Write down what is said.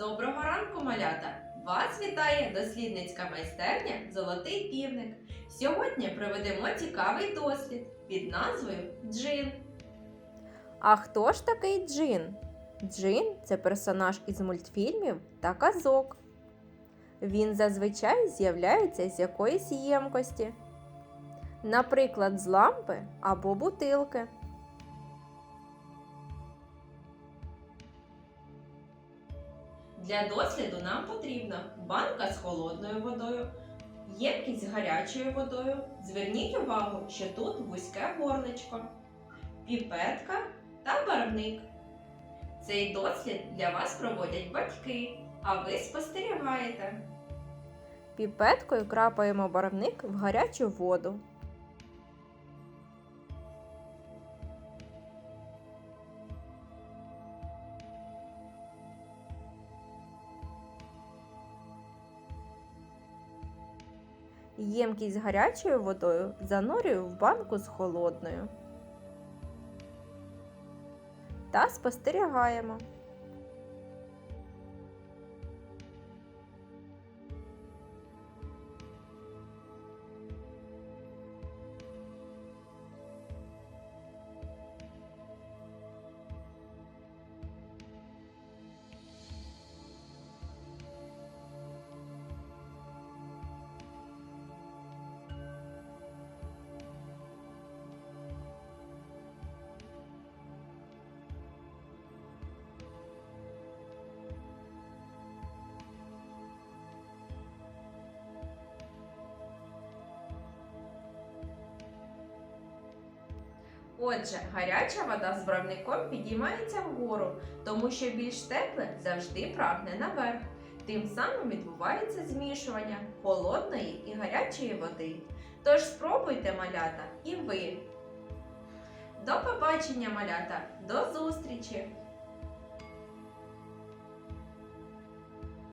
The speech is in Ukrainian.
Доброго ранку, малята! Вас вітає дослідницька майстерня Золотий півник. Сьогодні проведемо цікавий дослід під назвою Джин. А хто ж такий Джин? Джин це персонаж із мультфільмів та казок. Він зазвичай з'являється з якоїсь ємкості, наприклад, з лампи або бутилки. Для досліду нам потрібна банка з холодною водою, ємкість з гарячою водою. Зверніть увагу, що тут вузьке горлечко, піпетка та барвник. Цей дослід для вас проводять батьки, а ви спостерігаєте. Піпеткою крапаємо барвник в гарячу воду. Ємкість з гарячою водою занурюю в банку з холодною. Та спостерігаємо. Отже, гаряча вода з бравником підіймається вгору, тому що більш тепле завжди прагне наверх. Тим самим відбувається змішування холодної і гарячої води. Тож спробуйте малята і ви. До побачення, малята! До зустрічі!